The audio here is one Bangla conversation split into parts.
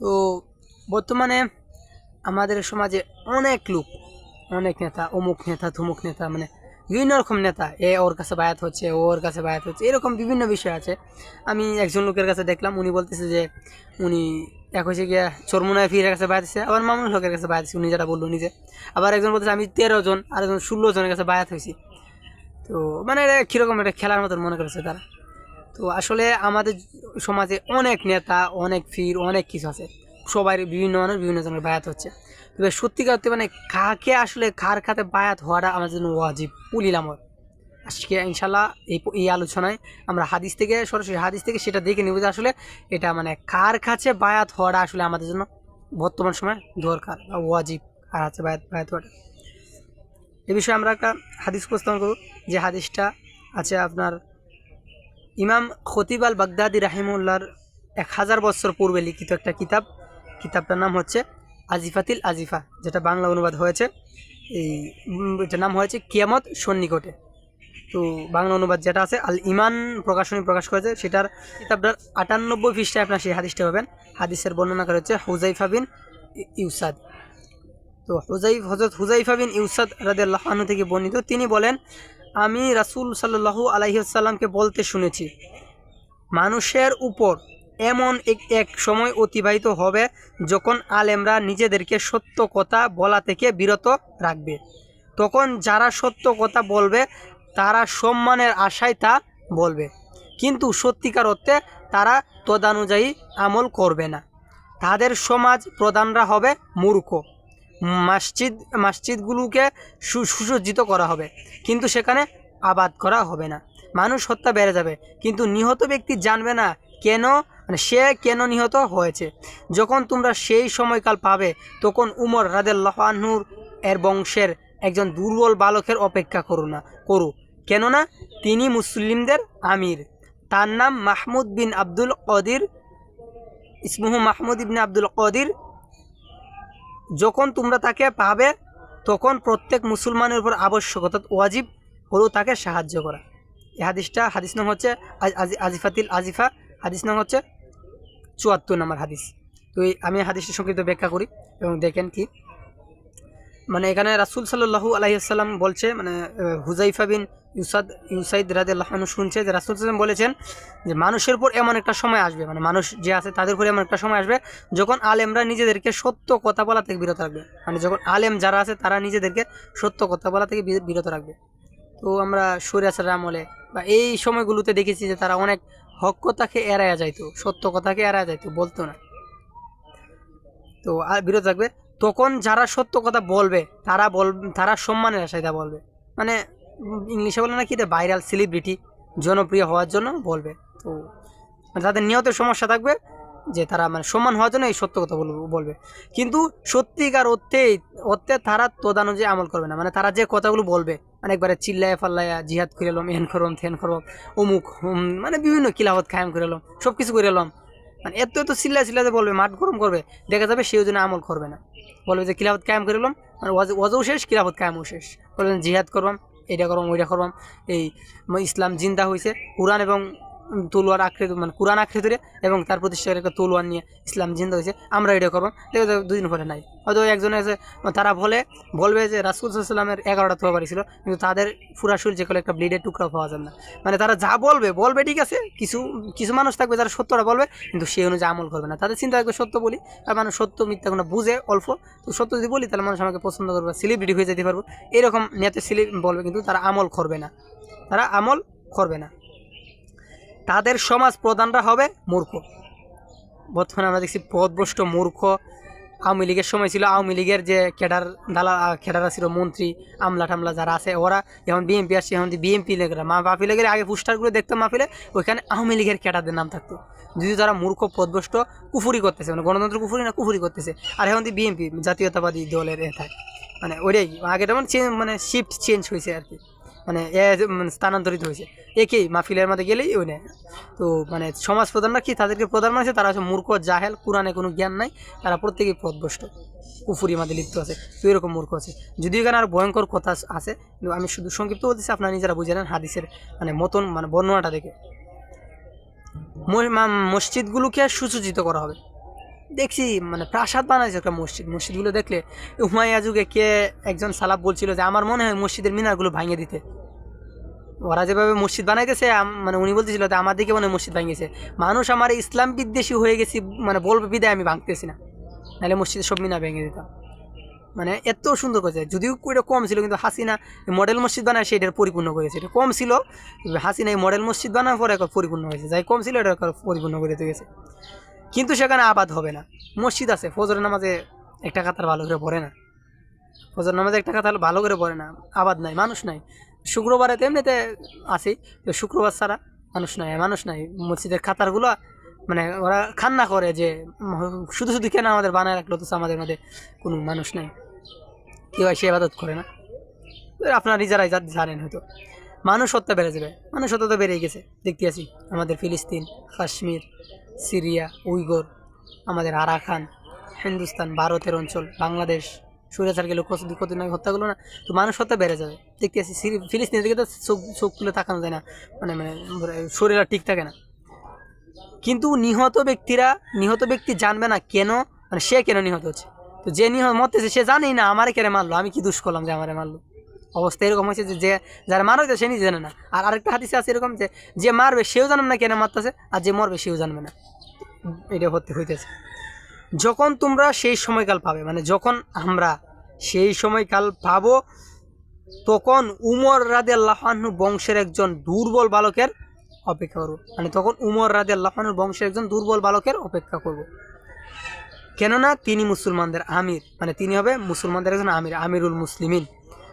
তো বর্তমানে আমাদের সমাজে অনেক লোক, অনেক নেতা, অমুক নেতা থুমুক নেতা মানে বিভিন্ন রকম নেতা, এ ওর কাছে বায়াত হচ্ছে, ও ওর কাছে বায়াত হচ্ছে, এরকম বিভিন্ন বিষয় আছে। আমি একজন লোকের কাছে দেখলাম, উনি বলতেছে যে উনি এক হয়েছে গিয়ে চরমুনায় ফিরের কাছে বায়াত হচ্ছে আবার মামুন হকের কাছে বায়াত হচ্ছে উনি যেটা বলল নিজে। আবার একজন বলতেছে, আমি তেরো জন আর একজন ষোলো জনের কাছে বায়াত হয়েছি। তো মানে এটা কীরকম এটা খেলার মতন মনে করেছে তারা? তো আসলে আমাদের সমাজে অনেক নেতা, অনেক ফির, অনেক কিছু আছে। সবাই বিভিন্ন মানুষ বিভিন্ন জনের বায়াত হচ্ছে। তবে সত্যিকার অর্থে মানে কাকে আসলে কার খাতে বায়াত হওয়াটা আমাদের জন্য ওয়াজিব, উলিল আমর আজকে ইনশাল্লাহ এই এই আলোচনায় আমরা হাদিস থেকে, সরাসরি হাদিস থেকে সেটা দেখে নেব যে আসলে এটা মানে কার কাছে বায়াত হওয়াটা আসলে আমাদের জন্য বর্তমান সময় দরকার বা ওয়াজিব কার কাছে বায়াত বায়াত হওয়াটা। এ বিষয়ে আমরা একটা হাদিস উপস্থাপন করব যে হাদিসটা আছে আপনার ইমাম খতিব আল বাগদাদি রাহিমুল্লাহর এক হাজার বছর পূর্বে লিখিত একটা কিতাব। কিতাবটার নাম হচ্ছে আজিফাতিল আজিফা, যেটা বাংলা অনুবাদ হয়েছে। এই এটার নাম হয়েছে কিয়ামত সন্নিকটে। তো বাংলা অনুবাদ যেটা আছে আল ইমান প্রকাশনী প্রকাশ করেছে, সেটার কিতাবটার আটানব্বই পৃষ্ঠায় আপনার সেই হাদিসটা পাবেন। হাদিসের বর্ণনা করা হচ্ছে হুজাইফা বিন ইউসাদ। তো হুজাইফ হজরত হুজাইফা বিন ইউসাদ রাদিয়াল্লাহু আনহু থেকে বর্ণিত, তিনি বলেন আমি রাসূল সাল্লাল্লাহু আলাইহি সাল্লামকে বলতে শুনেছি, মানুষের উপর এমন এক এক সময় অতিবাহিত হবে যখন আলেমরা নিজেদেরকে সত্য কথা বলা থেকে বিরত রাখবে। তখন যারা সত্য কথা বলবে, তারা সম্মানের আশায় তা বলবে। কিন্তু সত্যিকার অর্থে তারা তদানুযায়ী আমল করবে না। তাদের সমাজ প্রধানরা হবে মূর্খ। মসজিদ, মসজিদগুলোকে সুসজ্জিত করা হবে। কিন্তু সেখানে আবাদ করা হবে না। মানুষ হত্যা বেড়ে যাবে। কিন্তু নিহত ব্যক্তি জানবে না কেন মানে সে কেন নিহত হয়েছে। যখন তোমরা সেই সময়কাল পাবে, তখন উমর রাদেল্লাহ আনহুর এর বংশের একজন দুর্বল বালকের অপেক্ষা করো না, করু। কেননা তিনি মুসলিমদের আমির। তার নাম মাহমুদ বিন আব্দুল কদির, ইসমুহু মাহমুদ ইবনে আব্দুল কদির যখন তোমরা তাকে পাবে, তখন প্রত্যেক মুসলমানের উপর আবশ্যক, অর্থাৎ ওয়াজিব হলো তাকে সাহায্য করা। এই হাদিসটা, হাদিস নাম হচ্ছে আজ- আজি- আজিফাতিল আজিফা, হাদিস নাম হচ্ছে চুয়াত্তর নম্বর হাদিস। তো এই আমি হাদিসটা সংক্ষিপ্ত ব্যাখ্যা করি এবং দেখেন কি। মানে এখানে রাসুল সাল্লাহু আলাইসাল্লাম বলছে মানে হুজাইফা বিন ইউসাদ, ইউসাইদ রাজু শুনছে যে রাসুল সাল্লাম বলেছেন যে মানুষের উপর এমন একটা সময় আসবে মানে মানুষ যে আছে তাদের উপর এমন একটা সময় আসবে যখন আলেমরা নিজেদেরকে সত্য কথা বলা থেকে বিরত রাখবে। মানে যখন আলেম যারা আছে তারা নিজেদেরকে সত্য কথা বলা থেকে বিরত রাখবে। তো আমরা সৈরাচার আমলে বা এই সময়গুলোতে দেখেছি যে তারা অনেক হক কথাকে এড়াইয়া যাইতো, সত্য কথাকে এড়াইয়া যাইতো, বলতো না। তো আর বিরত রাখবে। তখন যারা সত্য কথা বলবে, তারা বল তারা সম্মানের আশায় তা বলবে। মানে ইংলিশে বলে না কি ভাইরাল সেলিব্রিটি জনপ্রিয় হওয়ার জন্য বলবে। তো মানে তাদের নিহতের সমস্যা থাকবে যে তারা মানে সম্মান হওয়ার জন্য এই সত্য কথা বলবে কিন্তু সত্যিকার অর্থে অর্থে তারা তদানুযায়ী আমল করবে না। মানে তারা যে কথাগুলো বলবে মানে একবারে চিল্লায় ফাল্লাইয়া জিহাদ করে এলাম এন করম থেন করম, অমুক মানে বিভিন্ন কিলাহত খায়াম করে এলাম সব কিছু করে এলাম মানে এত এত চিল্লা চিল্লাতে বলবে, মাঠ গরম করবে, দেখা যাবে সেই জন্য আমল করবে না। বলবে যে কিলাফত কায়েম করে এলাম মানে ওয়াজ, ওয়াজও শেষ, কিলাফত কায়েমও শেষ। বলবেন জিহাদ করবাম এটা করবাম ওইটা করবাম এই ইসলাম জিন্দা হয়েছে কোরআন এবং তলোয়ার আঁকড়ে মানে কোরআন ধরে এবং তার প্রতিষ্ঠার একটা তলোয়ার নিয়ে ইসলাম জিন্দা হয়েছে। আমরা এটা করব। দেখা দুদিন পরে নাই। হয়তো একজন আছে, তারা বলে, বলবে যে রাসুল সাল্লামের এগারোটা তরবারি ছিল কিন্তু তাদের শরীর যে কোনো একটা ব্লিডের টুকরা পাওয়া যায় না। মানে তারা যা বলবে বলবে ঠিক আছে, কিছু কিছু মানুষ থাকবে যারা সত্যটা বলবে, কিন্তু সেই অনুযায়ী আমল করবে না। তাদের চিন্তা থাকবে সত্য বলি, আর মানুষ সত্য, মিথ্যা কোনো বুঝে অল্প। তো সত্য যদি বলি, তাহলে মানুষ আমাকে পছন্দ করবে সেলিব্রিটি হয়ে যেতে পারব। এরকম নেতে সিলি বলবে কিন্তু তারা আমল করবে না। তারা আমল করবে না। তাদের সমাজ প্রধানরা হবে মূর্খ। বর্তমানে আমরা দেখছি পদভ্রষ্ট মূর্খ। আওয়ামী লীগের সময় ছিল আওয়ামী লীগের যে ক্যাডার দালা ক্যাডারা ছিল মন্ত্রী, আমলা টামলা যারা আছে, ওরা এখন বিএমপি আসছে এখন বিএমপি লেগেরা, মা মাহফিলে গেলে আগে পোস্টারগুলো দেখতাম মাহফিলে, ওইখানে আওয়ামী লীগের ক্যাডারদের নাম থাকতো। যদি তারা মূর্খ পদভষ্ট কুফুরি করতেছে মানে গণতন্ত্র কুফুরি না, কুফুরি করতেছে। আর এখন বিএনপি, জাতীয়তাবাদী দলের এথায় মানে ওইটাই, আগে যেমন মানে শিফট চেঞ্জ হয়েছে আর কি। মানে এ স্থানান্তরিত হয়েছে। একেই মাহফিলের মধ্যে গেলেই ওই নেয়। তো মানে সমাজ প্রধানরা কি তাদেরকে প্রধান মানছে? তারা হচ্ছে মূর্খ, জাহেল, কোরআনে কোনো জ্ঞান নাই। তারা প্রত্যেকেই পদভষ্ট কুফুরি মাঝে লিপ্ত আছে। তো এরকম মূর্খ আছে। যদিও এখানে আর ভয়ঙ্কর কথা আছে কিন্তু আমি শুধু সংক্ষিপ্ত বলতেছি, আপনারা নিজেরা বুঝে নেন হাদিসের মানে মতন মানে বর্ণনাটা দেখে। মসজিদগুলোকে সুসজ্জিত করা হবে। দেখছি মানে প্রাসাদ বানাইছে একটা মসজিদ। মসজিদগুলো দেখলে উমাইয়া যুগে কে একজন সালাব বলছিল যে, আমার মনে হয় মসজিদের মিনারগুলো ভাঙিয়ে দিতে। ওরা যেভাবে মসজিদ বানাইতেছে মানে উনি বলতেছিল যে, আমার দিকে মনে মসজিদ ভাঙিয়েছে। মানুষ আমার ইসলাম বিদ্বেষী হয়ে গেছি মানে বলবে, বিদায়, আমি ভাঙতেছি না। নাহলে মসজিদের সব মিনা ভেঙে দিতাম। মানে এত সুন্দর করেছে। যদিও এটা কম ছিল, কিন্তু হাসিনা মডেল মসজিদ বানায় সেটার পরিপূর্ণ করেছে। এটা কম ছিল হাসিনা এই মডেল মসজিদ বানানোর পরে এখন পরিপূর্ণ হয়েছে। যাই কম ছিল, এটা পরিপূর্ণ করে গেছে কিন্তু সেখানে আবাদ হবে না। মসজিদ আছে ফজরের নামাজে একটা কাতার ভালো করে পড়ে না। ফজর নামাজে একটা কাতার ভালো করে পড়ে না, আবাদ নাই, মানুষ নাই। শুক্রবারে তো এমনিতে আসি তো শুক্রবার ছাড়া মানুষ নাই মানুষ নাই। মসজিদের খাতারগুলো মানে ওরা খান্না করে যে, শুধু শুধু কেন আমাদের বানায় রাখল তো আমাদের মধ্যে কোনো মানুষ নাই। কেউ সে আবাদত করে না। আপনারা নিজেরাই জানেন হয়তো। মানুষ হত্যা বেড়ে যাবে। মানুষ হত্যা তো বেড়েই গেছে। দেখতে আছি, আমাদের ফিলিস্তিন, কাশ্মীর সিরিয়া উইগর আমাদের আরাকান, হিন্দুস্তান, ভারতের অঞ্চল, বাংলাদেশ। সুরেচার গেল কত কতদিন আগে হত্যাগুলো না, তো মানুষ হত্যা বেড়ে যাবে। দেখতে আছি সিরি- ফিলিস্তিনের দিকে তো চোখ চোখ তুলে তাকানো যায় না। মানে মানে শরীর আর ঠিক থাকে না। কিন্তু নিহত ব্যক্তিরা, নিহত ব্যক্তি জানবে না কেন মানে সে কেন নিহত হচ্ছে? তো যে নিহত মরতেছে সে জানেই না, আমারে কেন মারলো, আমি কি দুষ করলাম যে আমারে মারলো? অবস্থা এরকম হয়েছে যে যারা মারা হয়েছে সে নিজে জানে না। আর আরেকটা হাদিসে আছে এরকম যে যে মারবে, সেও জানবে না কেন মারতেছে, আর যে মরবে, সেও জানবে না। এটা হতে হইতেছে। যখন তোমরা সেই সময়কাল পাবে মানে যখন আমরা সেই সময়কাল পাবো, তখন উমর রাদে আল্লাহানু বংশের একজন দুর্বল বালকের অপেক্ষা করব। মানে তখন উমর রাদে আল্লাহানুর বংশের একজন দুর্বল বালকের অপেক্ষা করব। কেননা তিনি মুসলমানদের আমির মানে তিনি হবে মুসলমানদের একজন আমির, আমিরুল মুসলিমিন।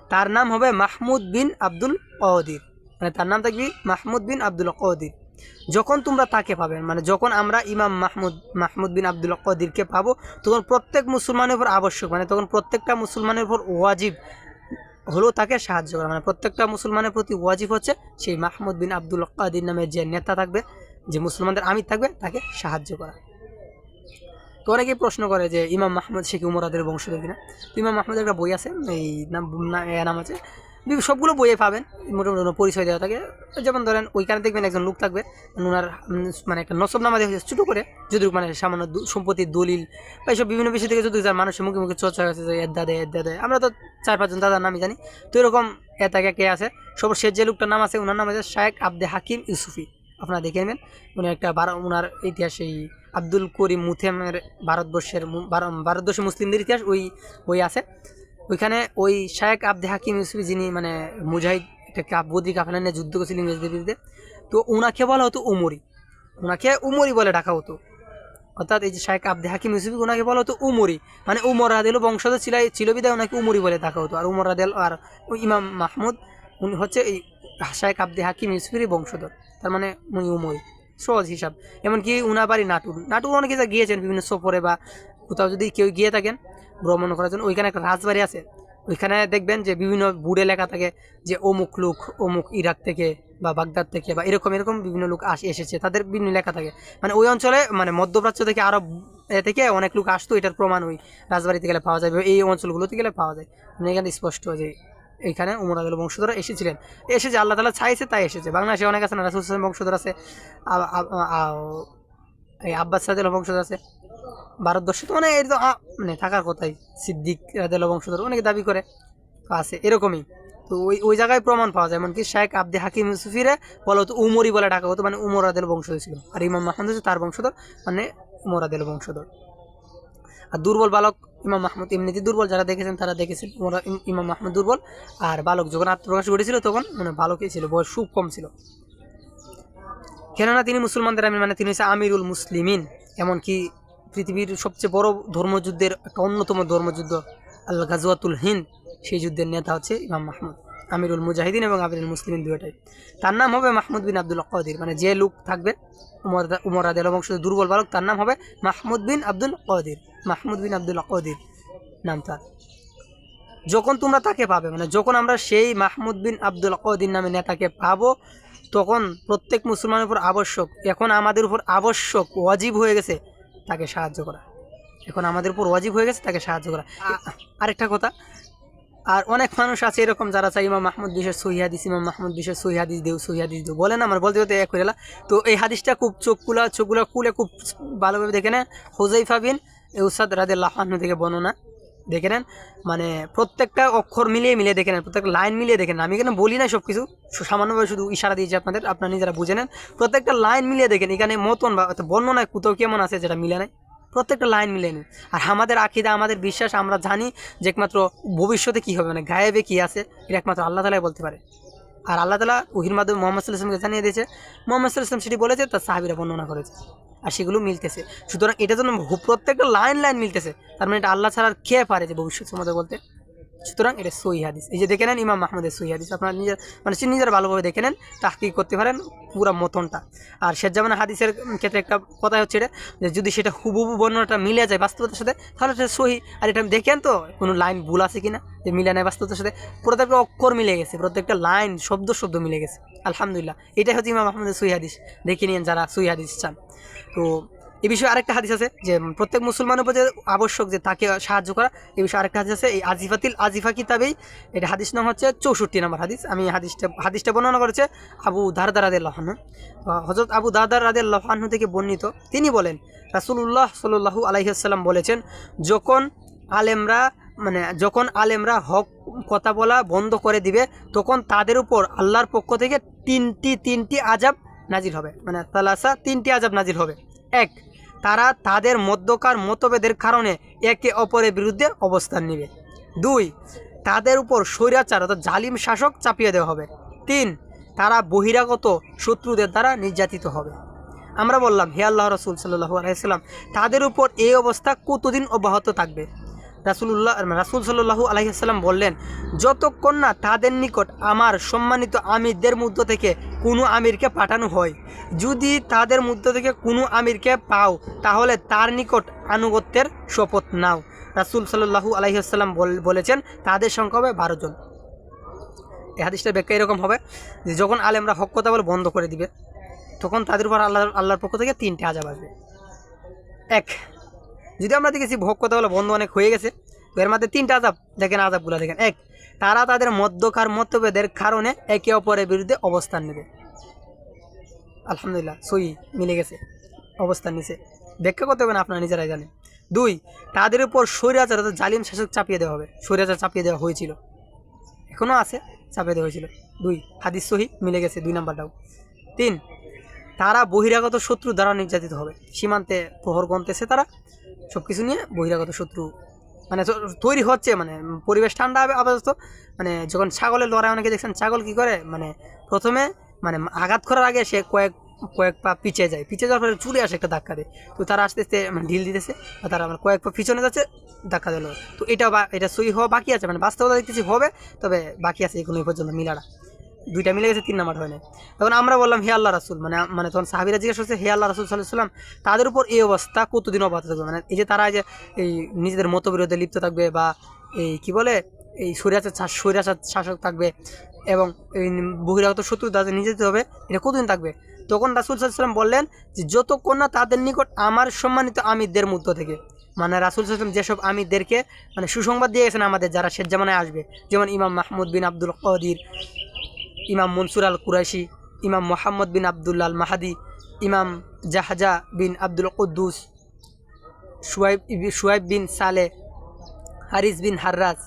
তার নাম হবে মাহমুদ বিন আব্দুল কদির। মানে তার নাম থাকবে মাহমুদ বিন আব্দুল কদির। যখন তোমরা তাকে পাবে মানে যখন আমরা ইমাম মাহমুদ মাহমুদ বিন আব্দুল কদিরকে পাবো, তখন প্রত্যেক মুসলমানের উপর আবশ্যক মানে তখন প্রত্যেকটা মুসলমানের উপর ওয়াজিব হলেও তাকে সাহায্য করা মানে প্রত্যেকটা মুসলমানের প্রতি ওয়াজিব হচ্ছে সেই মাহমুদ বিন আব্দুল কাদির নামের যে নেতা থাকবে, যে মুসলমানদের আমির থাকবে, তাকে সাহায্য করা। তো অনেকেই প্রশ্ন করে যে ইমাম মাহমুদ শেখ উমরাদের বংশধর কিনা? ইমাম মাহমুদের একটা বই আছে, এই নাম নাম আছে সবগুলো বইয়ে পাবেন, মোটামুটি পরিচয় দেওয়া থাকে। যেমন ধরেন, ওইখানে দেখবেন একজন লোক থাকবে, ওনার মানে একটা নসব নামা দেখে ছোটো করে। যদি মানে সামান্য সম্পত্তির দলিল বা এইসব বিভিন্ন বিষয় থেকে যদি যার মানুষের মুখে মুখে চর্চা হয়েছে যে, এর দাদে এর দাদে। আমরা তো চার পাঁচজন দাদার নামই জানি। তো এরকম এ কে আছে? সর্বশেষ যে লোকটার নাম আছে, ওনার নাম আছে শায়েক আব্দে হাকিম ইউসুফি। আপনারা দেখে নেবেন, উনি একটা বারো ওনার ইতিহাস এই আব্দুল করিম মুথেমের ভারতবর্ষের ভারতবর্ষের মুসলিমদের ইতিহাস ওই বই আছে। ওইখানে ওই শায়েক আব্দে হাকিম ইউসুফি যিনি মানে মুজাহিদ, একটা বদ্রি কাফেলা নিয়ে যুদ্ধ করেছিলেন ইংরেজদের বিরুদ্ধে তো ওনাকে বলা হতো উমরি। ওনাকে উমরি বলে ডাকা হতো। অর্থাৎ এই যে শায়েক আব্দে হাকিম ইউসুফি ওনাকে বলা হতো উমরি। মানে উমর রাদেল বংশধর ছিল ছিল বিদায় ওনাকে উমরি বলে ডাকা হতো। আর উমর রাদেল আর ইমাম মাহমুদ, উনি হচ্ছে এই শায়েক আব্দে হাকিম ইউসুফেরই বংশধর। তার মানে উনি উমরি। সহজ হিসাব। এমনকি উনার বাড়ি নাটুর। নাটুর অনেকে গিয়েছেন, বিভিন্ন সফরে বা কোথাও যদি কেউ গিয়ে থাকেন ভ্রমণ করার জন্য। ওইখানে একটা রাজবাড়ি আছে। ওইখানে দেখবেন যে বিভিন্ন বুড়ে লেখা থাকে যে অমুক লোক অমুক ইরাক থেকে বা বাগদাদ থেকে বা এরকম এরকম বিভিন্ন লোক আসে, এসেছে। তাদের বিভিন্ন লেখা থাকে। মানে ওই অঞ্চলে মানে মধ্যপ্রাচ্য থেকে আরব এ থেকে অনেক লোক আসতো, এটার প্রমাণ ওই রাজবাড়িতে গেলে পাওয়া যাবে এই অঞ্চলগুলোতে গেলে পাওয়া যায়। মানে এখানে স্পষ্ট যে এইখানে উমর আদুল বংশধর এসেছিলেন। এসেছে আল্লাহ তালা চাইছে, তাই এসেছে। বাংলাদেশে অনেক আছে না, রাসুল বংশধর আছে। এই আব্বাস সাদেল বংশধর আছে। ভারতবর্ষে তো অনেক, এর তো মানে থাকার কথাই। সিদ্দিক রাদেল বংশধর অনেকে দাবি করে আছে, এরকমই। তো ওই ওই জায়গায় প্রমাণ পাওয়া যায়, এমনকি শেখ আব্দে হাকিম ইউসুফিরে বলা হতো উমরি বলে ডাকা হতো মানে উমর আদেল বংশধর ছিল। আর ইমাম মাহমুদ হচ্ছে তার বংশধর মানে উমর আদেল বংশধর। আর দুর্বল বালক ইমাম মাহমুদ এমনিতে দুর্বল, যারা দেখেছেন তারা দেখেছেন ইমাম মাহমুদ দুর্বল। আর বালক যখন আত্মপ্রকাশ ঘটেছিল তখন মানে ভালকই ছিল, বয়স খুব কম ছিল। কেননা তিনি মুসলমানদের আমির মানে তিনি হচ্ছে আমিরুল মুসলিমিন। এমনকি পৃথিবীর সবচেয়ে বড় ধর্মযুদ্ধের একটা অন্যতম ধর্মযুদ্ধ আল গাজওয়াতুল হিন্দ, সেই যুদ্ধের নেতা হচ্ছে ইমাম মাহমুদ। আমিরুল মুজাহিদিন এবং আমিরুল মুসলিমিন দুটাই তার নাম হবে মাহমুদ বিন আব্দুল কদির। মানে যে লোক থাকবে, উমর উমর আদিল বংশ দুর্বল বালক, তার নাম হবে মাহমুদ বিন আব্দুল কদির। মাহমুদ বিন আব্দুল কদির নাম তার। যখন তোমরা তাকে পাবে মানে যখন আমরা সেই মাহমুদ বিন আব্দুল কদির নামে নেতাকে পাবো তখন প্রত্যেক মুসলমানের উপর আবশ্যক, এখন আমাদের উপর আবশ্যক, ওয়াজিব হয়ে গেছে, তাকে সাহায্য করা। এখন আমাদের উপর ওয়াজিব হয়ে গেছে, তাকে সাহায্য করা। আরেকটা কথা, আর অনেক মানুষ আছে এরকম যারা চাই ইমাম মাহমুদ বিশেষ সহিহাদিস ইমাম মাহমুদ বিশেষ সহিহাদিস দেও সহিহাদিস বলে না, আমার বলতে বলতে এক করেলা তো এই হাদিসটা খুব চোখগুলা চোখগুলা খুলে খুব ভালোভাবে দেখে নেন। হোজাইফা বিন উসাদ রাদিল্লাহ আনহু থেকে বর্ণনা। দেখে নেন। মানে প্রত্যেকটা অক্ষর মিলিয়ে মিলিয়ে দেখে নেন, প্রত্যেকটা লাইন মিলিয়ে দেখে নেন। আমি এখানে বলি না সব কিছু সামান্যভাবে শুধু ইশারা দিয়েছি আপনাদের, আপনারা নিজেরা বুঝে নেন। প্রত্যেকটা লাইন মিলিয়ে দেখেন এখানে মতন বা বর্ণনায় কোথাও কেমন আছে যেটা মিলে নাই। প্রত্যেকটা লাইন মিলে নিন। আর আমাদের আখিদা আমাদের বিশ্বাস, আমরা জানি যে একমাত্র ভবিষ্যতে কী হবে মানে গায়েবে কী আছে এটা একমাত্র আল্লাহ তালাই বলতে পারে। আর আল্লাহ তালা উহির মাধ্যমে মোহাম্মদ সাল্লাহামকে জানিয়ে দিয়েছে, মোহাম্মদ সাল্লাহাম সেটি বলেছে, তার সাহাবিরা বর্ণনা করেছে আর সেগুলো মিলতেছে। সুতরাং এটা যেন প্রত্যেকটা লাইন লাইন মিলতেছে। তার মানে এটা আল্লাহ ছাড়া আর কে পারে যে ভবিষ্যৎ সমাজে বলতে? সুতরাং এটা সই হাদিস। এই যে দেখে নেন ইমাম মাহমুদের সই হাদিস। আপনারা নিজের মানে নিজেরা ভালোভাবে দেখে নেন, তাহকিক করতে পারেন পুরো মতনটা। আর শেরজামান হাদিসের ক্ষেত্রে একটা কথা হচ্ছে এটা, যে যদি সেটা হুবহু বর্ণনাটা মিলে যায় বাস্তবতার সাথে, তাহলে সেটা সহি। আর এটা দেখেন তো, কোনো লাইন ভুল আছে কিনা, যে মিলে নেয় বাস্তবতার সাথে, প্রত্যেকটা অক্ষর মিলে গেছে, প্রত্যেকটা লাইন, শব্দ শব্দ মিলে গেছে। আলহামদুলিল্লাহ, এটাই হচ্ছে ইমাম আহমদের সই হাদিস। দেখে নিন যারা সই হাদিস চান। তো এই বিষয়ে আরেকটা হাদিস আছে যে প্রত্যেক মুসলমানের উপর যে আবশ্যক যে তাকে সাহায্য করা, এই বিষয়ে আরেকটা হাদিস আছে, এই আজিফাতিল আজিফা কিতাবেই, এটা হাদিস নাম হচ্ছে চৌষট্টি নম্বর হাদিস। আমি হাদিসটা হাদিসটা বর্ণনা করেছে আবু দারদার রাদের লহানু হজরত আবু দারদার রাদের লহানু থেকে বর্ণিত, তিনি বলেন রাসুল্লাহ সাল্লু আলাইসাল্লাম বলেছেন, যখন আলেমরা মানে যখন আলেমরা হক, কথা বলা বন্ধ করে দিবে, তখন তাদের উপর আল্লাহর পক্ষ থেকে তিনটি তিনটি আজাব নাজির হবে। মানে তালাসা তিনটি আজাব নাজির হবে। এক তারা তাদের মধ্যকার মতভেদের কারণে একে অপরের বিরুদ্ধে অবস্থান নেবে। দুই, তাদের উপর স্বৈরাচার অর্থাৎ জালিম শাসক চাপিয়ে দেওয়া হবে। তিন, তারা বহিরাগত শত্রুদের দ্বারা নির্যাতিত হবে। আমরা বললাম, হে আল্লাহ রসুল সাল্লু আলাইসাল্লাম তাদের উপর এই অবস্থা কতদিন অব্যাহত থাকবে? রাসুল্লাহ রাসুল সাল্লু আলহিহাল্লাম বললেন যতক্ষণ না তাদের নিকট আমার সম্মানিত আমিরদের মধ্য থেকে কোনো আমিরকে পাঠানো হয়, যদি তাদের মধ্য থেকে কোনো আমিরকে পাও, তাহলে তার নিকট আনুগত্যের শপথ নাও। রাসুল সাল্লু আলহিহাল্লাম বলেছেন, তাদের সংখ্যা হবে বারো জন। এই হাদিসটার ব্যাখ্যা এরকম হবে যে, যখন আলেমরা হক কথা বলে বন্ধ করে দিবে, তখন তাদের উপর আল্লাহ, আল্লাহর পক্ষ থেকে তিনটে আজাব আসবে। এক যদি আমরা দেখেছি ভোগ কথা বলে বন্ধ অনেক হয়ে গেছে এর মধ্যে তিনটা আজাব, দেখেন আজাবগুলো, দেখেন, এক, তারা তাদের মধ্যকার মতভেদের কারণে একে অপরের বিরুদ্ধে অবস্থান নেবে। আলহামদুলিল্লাহ সই মিলে গেছে, অবস্থান নিছে। ব্যাখ্যা করতে হবে না, আপনারা নিজেরাই জানেন। দুই, তাদের উপর স্বৈরাচার, অর্থাৎ জালিম শাসক চাপিয়ে দেওয়া হবে। স্বৈরাচার চাপিয়ে দেওয়া হয়েছিল। এখনও আছে, চাপিয়ে দেওয়া হয়েছিল। দুই, হাদিস সহি, মিলে গেছে, দুই নাম্বারটাও। তিন, তারা বহিরাগত শত্রু দ্বারা নির্যাতিত হবে। সীমান্তে প্রহর গন্তেছে তারা। সব কিছু নিয়ে বহিরাগত শত্রু মানে তৈরি হচ্ছে মানে পরিবেশ ঠান্ডা হবে আপাতত। মানে যখন ছাগলের লড়াই, অনেকে দেখছেন ছাগল কি করে মানে প্রথমে মানে আঘাত করার আগে সে কয়েক কয়েক পা পিছিয়ে যায়। পিছিয়ে যাওয়ার পরে চুলে আসে একটা ধাক্কা দেয়। তো তারা আস্তে আস্তে মানে ঢিল দিতেছে, আর তারা মানে কয়েক পা পিছনে যাচ্ছে, ধাক্কা দিল। তো এটা বা, এটা সই হওয়া বাকি আছে মানে বাস্তবতা দেখতেছি হবে, তবে বাকি আছে এই পর্যন্ত মিলাটা দুইটা মিলে গেছে, তিন নাম্বার হয় না তখন আমরা বললাম, হে আল্লাহ রাসুল মানে মানে তখন সাহাবিরা জিজ্ঞেস করছে, হে আল্লাহ রাসুল সাল্লাহ সাল্লাম তাদের উপর এই অবস্থা কতদিন অব্যাহত থাকবে? মানে এই যে তারা যে এই নিজেদের মতবিরোধে লিপ্ত থাকবে বা এই কি বলে, এই সৈরাচার সৈরাচার শাসক থাকবে এবং এই বহিরাগত শত্রু তাদের নিজে যেতে হবে, এটা কতদিন থাকবে? তখন রাসুল সাল্লাম বললেন যে যতক্ষণ না তাদের নিকট আমার সম্মানিত আমিরদের মধ্য থেকে। মানে রাসুল সাল্লাম যেসব আমিরদেরকে মানে সুসংবাদ দিয়ে গেছেন আমাদের, যারা শেষ জামানায় আসবে, যেমন ইমাম মাহমুদ বিন আব্দুল কদির ইমাম মনসুর আল কুরাইশি, ইমাম মোহাম্মদ বিন আবদুল্লাল মাহাদি, ইমাম জাহাজা বিন আব্দুল কুদ্দুস সুয়াইব সুয়াইব বিন সালে, হারিস বিন হার্রাজ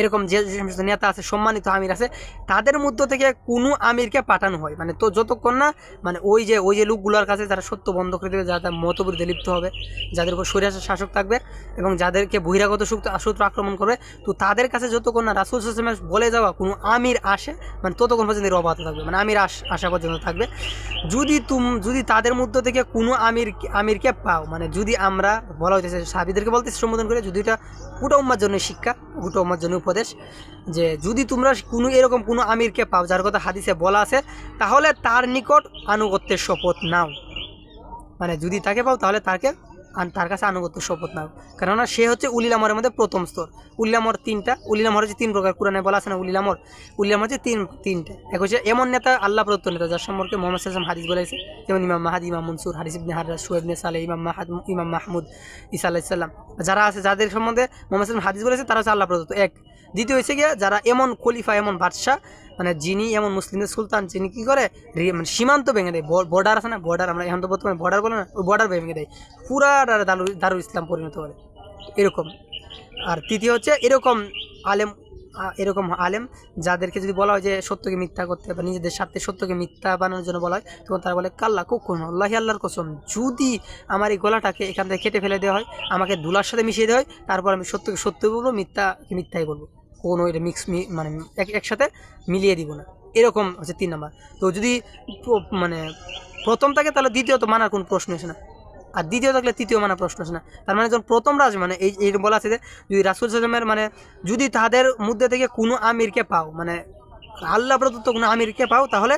এরকম যে সমস্ত নেতা আছে, সম্মানিত আমির আছে, তাদের মধ্য থেকে কোনো আমিরকে পাঠানো হয়। মানে তো যতক্ষণ না মানে ওই যে ওই যে লোকগুলোর কাছে যারা সত্য বন্ধ করে দেবে যারা তার মতবিরুদ্ধে লিপ্ত হবে, যাদের উপর সরিয়াসের শাসক থাকবে এবং যাদেরকে বহিরাগত শত্রু আক্রমণ করবে, তো তাদের কাছে যতক্ষণ না রাসুল সাসমের বলে যাওয়া কোনো আমির আসে মানে ততক্ষণ পর্যন্ত এর অবাধ থাকবে মানে আমির আস, আসা পর্যন্ত থাকবে। যদি তুম, যদি তাদের মধ্য থেকে কোনো আমির, আমিরকে পাও মানে যদি আমরা বলা হইতেছে, সাহাবিদেরকে বলতেছে সম্বোধন করে, যদি এটা গোটা উম্মার জন্য শিক্ষা, গোটা উম্মার জন্য উপদেশ যে যদি তোমরা কোনো এরকম কোনো আমিরকে পাও, যার কথা হাদিসে বলা আছে, তাহলে তার নিকট আনুগত্যের শপথ নাও। মানে যদি তাকে পাও, তাহলে তাকে তার কাছে আনুগত্য শপথ নাও। কেননা সে হচ্ছে উলিলামরের মধ্যে প্রথম স্তর। উলিলামর তিনটা, উলিলামর হচ্ছে তিন প্রকার। কোরআনে বলা আছে না উলিলামর? উলিলামর হচ্ছে তিন, তিনটা। এক হচ্ছে এমন নেতা, আল্লাহ প্রদত্ত নেতা, যার সম্পর্কে মোহাম্মদ সাল্লাম হাদিস বলেছে যেমন ইমাম মাহাদি, ইমাম মনসুর হারিস ইবনে হারাস সুয়েবনে সালে, ইমাম মাহাদ, ইমাম মাহমুদ ইসা আলাইসাল্লাম যারা আছে, যাদের সম্বন্ধে মোহাম্মদ সাল্লাম হাদিস বলেছে, তারা হচ্ছে আল্লাহ প্রদত্ত। এক দ্বিতীয় হচ্ছে গিয়ে যারা এমন খলিফা, এমন বাদশাহ মানে যিনি এমন মুসলিমদের সুলতান, যিনি কী করে? মানে সীমান্ত ভেঙে দেয়। বর্ডার আছে না? বর্ডার আমরা এখন তো বর্তমানে বর্ডার বলে না, ওই বর্ডার ভেঙে দেয়। পুরা দারু দারুল ইসলাম পরিণত করে। এরকম। আর তৃতীয় হচ্ছে এরকম আলেম এরকম আলেম যাদেরকে যদি বলা হয় যে সত্যকে মিথ্যা করতে বা নিজেদের স্বার্থে সত্যকে মিথ্যা বানানোর জন্য বলা হয়, তখন তারা বলে, কাল্লা কখনো আল্লাহি আল্লাহর কসম, যদি আমার এই গলাটাকে এখান থেকে কেটে ফেলে দেওয়া হয়, আমাকে দুলার সাথে মিশিয়ে দেওয়া হয়, তারপর আমি সত্যকে সত্য বলব, মিথ্যাকে মিথ্যাই বলব। কোনো এটা মিক্স মানে এক- একসাথে মিলিয়ে দিব না। এরকম হচ্ছে তিন নাম্বার। তো যদি মানে প্রথম থাকে তাহলে দ্বিতীয়ত মানার কোনো প্রশ্ন আছে না। আর দ্বিতীয় থাকলে তৃতীয় মানার প্রশ্ন আছে না। তার মানে যখন প্রথম রাজ মানে এই এই বলা আছে যে যদি রাসুল সালামের মানে যদি তাদের মধ্যে থেকে কোনো আমিরকে পাও মানে আল্লাহ প্রদত্ত কোনো আমিরকে পাও, তাহলে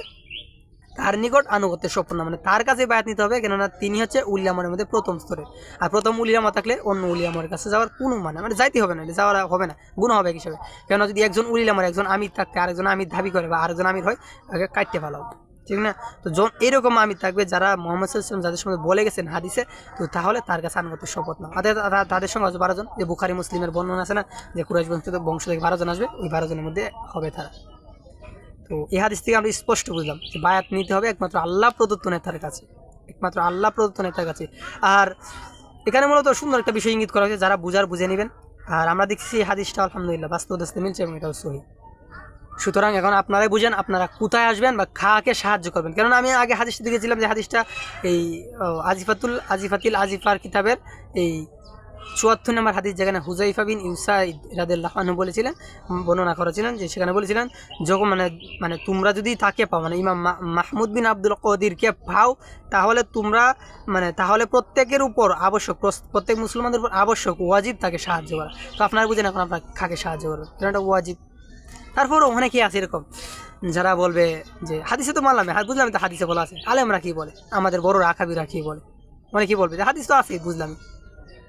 তার নিকট আনুগত্যের স্বপ্ন মানে তার কাছে বায়াত নিতে হবে, কেননা তিনি হচ্ছে উলিয়ামরের মধ্যে প্রথম স্তরে। আর প্রথম উলিয়ামা থাকলে অন্য উলিয়ামরের কাছে যাওয়ার কোনো মানে মানে যাইতে হবে না যাওয়া হবে না, গুণ হবে হিসাবে। কেননা যদি একজন উলিয়ামর, একজন আমির থাকতে, আরেকজন আমির দাবি করে বা আরেকজন আমির হয়, তাকে কাটতে ফেলাও ঠিক না? তো যখন এরকম আমির থাকবে যারা মোহাম্মদ সাল্লাম যাদের সঙ্গে বলে গেছেন হাদিসে, তো তাহলে তার কাছে আনুগত্যের শপথ না তাদের তাদের সঙ্গে আছে বারোজন যে বুখারি, মুসলিমের বর্ণনা আছে না, যে কুরাইশ বংশ বংশ থেকে বারোজন আসবে, ওই বারোজনের মধ্যে হবে তারা। তো এই হাদিস থেকে আমরা স্পষ্ট বুঝলাম যে বায়াত নিতে হবে একমাত্র আল্লাহ প্রদত্ত নেতার কাছে, একমাত্র আল্লাহ প্রদত্ত নেতার কাছে। আর এখানে মূলত সুন্দর একটা বিষয় ইঙ্গিত করা হয়েছে, যারা বুঝার বুঝে নেবেন। আর আমরা দেখছি এই হাদিসটা আলহামদুলিল্লাহ বাস্তব দেশে মিলছে এবং এটাও সহি। সুতরাং এখন আপনারাই বুঝেন, আপনারা কোথায় আসবেন বা খাকে সাহায্য করবেন। কেননা আমি আগে হাদিসটা দেখেছিলাম যে হাদিসটা এই আজিফাতুল আজিফাতিল আজিফার কিতাবের এই চুয়াত্তর নম্বর হাদিস যেখানে হুজাইফা বিন ইউসাইদ রাদেল্লাহ আনহু বলেছিলেন, বর্ণনা করেছিলেন যে সেখানে বলেছিলেন, যখন মানে মানে তোমরা যদি তাকে পাও মানে ইমাম মাহমুদ বিন আব্দুল কদিরকে পাও, তাহলে তোমরা মানে তাহলে প্রত্যেকের উপর আবশ্যক প্রত্যেক মুসলমানদের উপর আবশ্যক ওয়াজিব তাকে সাহায্য করা। তো আপনারা বুঝেন এখন আপনার খাকে সাহায্য করবেন? কারণ এটা ওয়াজিব। তারপরও অনেকেই আছে এরকম? যারা বলবে যে, হাদিসে তো মানলাম বুঝলাম তো হাদিসে বলা আছে। আলেমরা কি বলে? আমাদের বড় রাখাবিরা কি বলে? মানে কি বলবে যে, হাদিস তো আছে বুঝলাম।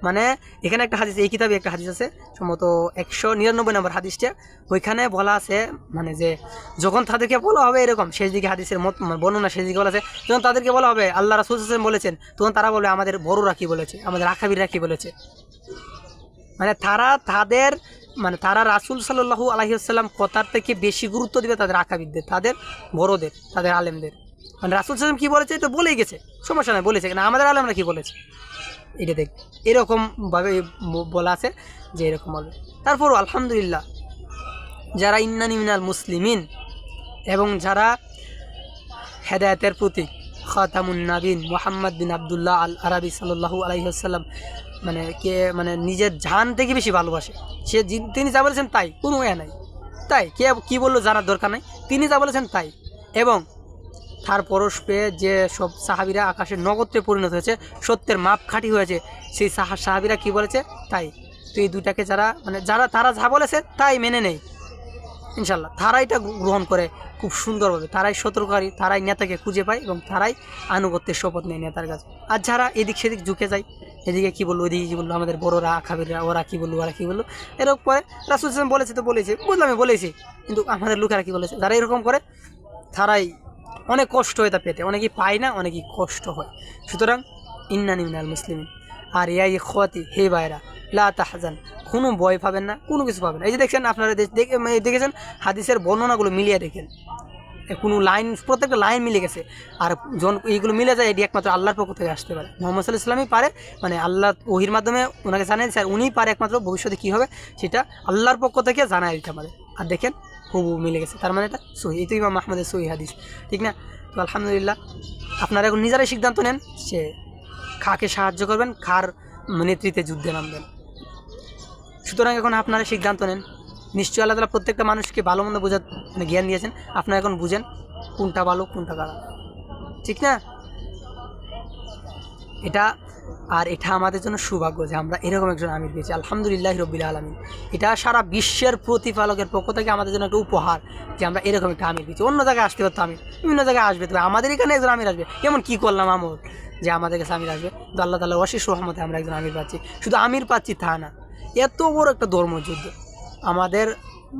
মানে এখানে একটা হাদিস, এই কিতাবে একটা হাদিস আছে, সম্ভবত একশো নিরানব্বই নম্বর হাদিসটা। ওইখানে বলা আছে মানে যে যখন তাদেরকে বলা হবে এরকম, শেষ দিকে হাদিসের মত মানে বর্ণনা, শেষ দিকে বলা আছে, যখন তাদেরকে বলা হবে, আল্লাহ রাসুল হোসেন বলেছেন, তখন তারা বলবে, আমাদের বড়রা কি বলেছে? আমাদের আখাবিরা রাখি বলেছে? মানে তারা তাদের মানে তারা রাসুল সাল্লু আলহিউসাল্লাম কথার থেকে বেশি গুরুত্ব দিবে তাদের আকাবিদদের তাদের বড়দের, তাদের আলেমদের। মানে রাসুল সাল্লাম কী বলেছে তো বলেই গেছে, সমস্যা নয় বলেছে না আমাদের আলেমরা কী বলেছে? এটা দেখ এরকমভাবে বলা আছে যে এরকম বলবে তারপরও আলহামদুলিল্লাহ, যারা ইন্নানি মিনাল মুসলিমিন এবং যারা হেদায়তের প্রতীক, খাতামুন নাবিন, মোহাম্মদ বিন আবদুল্লাহ আল আরবি সাল্লাহু আলাইসাল্লাম মানে কে মানে নিজের জান থেকে বেশি ভালোবাসে। সে তিনি যা বলেছেন তাই, কোনো এ নাই। তাই, কে, কী বলল জানার দরকার নাই। তিনি যা বলেছেন তাই। এবং তার পরশ পেয়ে যে সব সাহাবিরা আকাশের নগদে পরিণত হয়েছে, সত্যের মাপ খাঁটি হয়েছে, সেই সাহা সাহাবিরা কি বলেছে? তাই। তো এই দুটাকে যারা মানে যারা তারা যা বলেছে, তাই মেনে নেই ইনশাল্লাহ তারাই এটা গ্রহণ করে খুব সুন্দরভাবে। তারাই সতর্ককারী, তারাই নেতাকে খুঁজে পায় এবং তারাই আনুগত্যের শপথ নেয় নেতার কাছে। আর যারা এদিক সেদিক ঝুঁকে যায়, এদিকে কী বলল, ওদিকে কী বলল, আমাদের বড়রা, খাবিররা, ওরা কী বলল, ওরা কী বলল, এরকম করে। রাসুল ইসলাম বলেছে তো বলেছে, বুঝলাম বলেছি। কিন্তু আমাদের লোকেরা কী বলেছে? যারা এরকম করে, তারাই অনেক কষ্ট হয় তা পেতে, অনেকেই পায় না, অনেকেই কষ্ট হয়। সুতরাং ইন্নানি মিনাল মুসলিম আর ইয়াই খোয়াতি হে বাইরা লা তাহজান, কোনো ভয় পাবেন না, কোনো কিছু পাবেন। এই যে দেখছেন, আপনারা দেখে- দেখেছেন, হাদিসের বর্ণনাগুলো মিলিয়ে দেখেন। কোনো লাইন, প্রত্যেকটা লাইন মিলে গেছে। আর যখন এইগুলো মিলে যায়, এটি একমাত্র আল্লাহর পক্ষ থেকে আসতে পারে। মোহাম্মদ সাল্লাহ ইসলামই পারে মানে আল্লাহ ওহির মাধ্যমে ওনাকে জানাই স্যার, উনিই পারে একমাত্র, ভবিষ্যতে কী হবে? সেটা আল্লাহর পক্ষ থেকে জানাই দিতে পারে। আর দেখেন হুবু মিলে গেছে। তার মানে এটা সহি। এই তো ইমাম আহমদের সহি হাদিস। ঠিক না? তো আলহামদুলিল্লাহ, আপনারা এখন নিজেরাই সিদ্ধান্ত নেন সে খাকে সাহায্য করবেন খার নেতৃত্বে যুদ্ধে নামবেন। সুতরাং এখন আপনারা সিদ্ধান্ত নেন। নিশ্চয়ই আল্লাহ তালা প্রত্যেকটা মানুষকে ভালো মন্দ বোঝার মানে জ্ঞান দিয়েছেন। আপনারা এখন বুঝেন কোনটা ভালো, কোনটা খারাপ। ঠিক না? এটা আর এটা আমাদের জন্য সৌভাগ্য যে আমরা এরকম একজন আমির পেয়েছি। আলহামদুলিল্লাহ রব্বিল আলমিন। এটা সারা বিশ্বের প্রতিপালকের পক্ষ থেকে আমাদের জন্য একটা উপহার যে আমরা এরকম একটা আমির পেয়েছি। অন্য জায়গায় আসতে পারতো আমির, বিভিন্ন জায়গায় আসবে, তবে আমাদের এখানে একজন আমির আসবে। এমন কী করলাম আমল যে আমাদের কাছে আমির আসবে। তো আল্লাহ তাল্লাহ অশেষ রহমতে আমরা একজন আমির পাচ্ছি। শুধু আমির পাচ্ছি তা না, এত বড় একটা ধর্মযুদ্ধ। আমাদের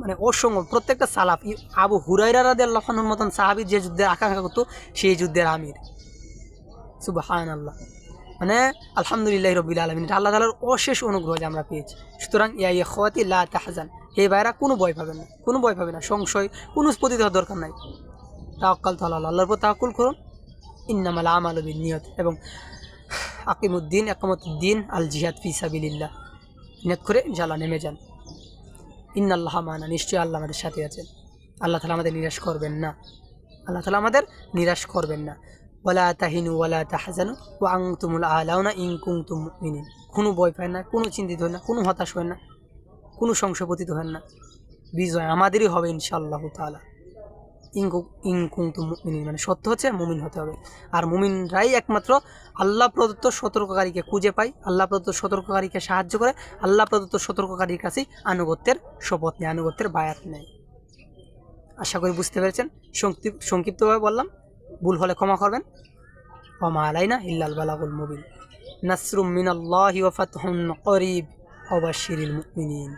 মানে অসংখ্য প্রত্যেকটা সালাফ আবু হুরাইরা রাদে আল্লাহানুর মতন সাহাবির যে যুদ্ধের আকাঙ্ক্ষা করতো, সেই যুদ্ধের আমির। সুবাহান আল্লাহ মানে আলহামদুলিল্লাহ রবিল আলমিন, এটা আল্লাহ তালার অশেষ অনুগ্রহ যে আমরা পেয়েছি। সুতরাং ইয়া ইয়া খোয়াতি লা তাহজান এই ভাইরা কোনো ভয় পাবেন না, কোনো ভয় পাবে না, সংশয়, কোনো স্পতি দেওয়ার দরকার নাই। তাওয়াক্কাল তো আল্লাহ আল্লাহর উপর তাওয়াক্কুল করুন। ইন্নামাল আমাল নিয়ত এবং আকিমুদ্দিন একামতুদ্দিন আল জিহাদ ফি সাবিলিল্লাহ। নিয়ত করে ইনশাআল্লাহ নেমে যান। ইন্নাল্লাহ মানা, নিশ্চয়ই আল্লাহ আমাদের সাথে আছেন। আল্লাহ তালা আমাদের নিরাশ করবেন না। আল্লাহ তালা আমাদের নিরাশ করবেন না। ওয়ালা তাহিনু ওয়ালা তাহজানু ও আং তুমুল আলাউনা ইং কুং তুম মিনিন কোনো ভয় পায় না, কোনো চিন্তিত হয় না, কোনো হতাশ হয় না, কোনো সংশয়পতিত হয় না। বিজয় আমাদেরই হবে ইনশাআল্লাহ তালা ইংকু ইং কুং তুম মিনিন মানে সত্য হচ্ছে মুমিন হতে হবে। আর মুমিনরাই একমাত্র আল্লাহ প্রদত্ত সতর্ককারীকে খুঁজে পায়, আল্লাহ প্রদত্ত সতর্ককারীকে সাহায্য করে, আল্লাহ প্রদত্ত সতর্ককারীর কাছেই আনুগত্যের শপথ নেয়, আনুগত্যের বায়াত নেয়। আশা করি বুঝতে পেরেছেন। সংক্ষিপ- সংক্ষিপ্তভাবে বললাম ভুল হলে ক্ষমা করবেন। ক্ষমা আলাইনা ইল্লাল বালাগুল মুবিন। নাসরুম মিনাল্লাহি ওয়া ফাতহুন করিব। অবাশিরিল মুমিনিন।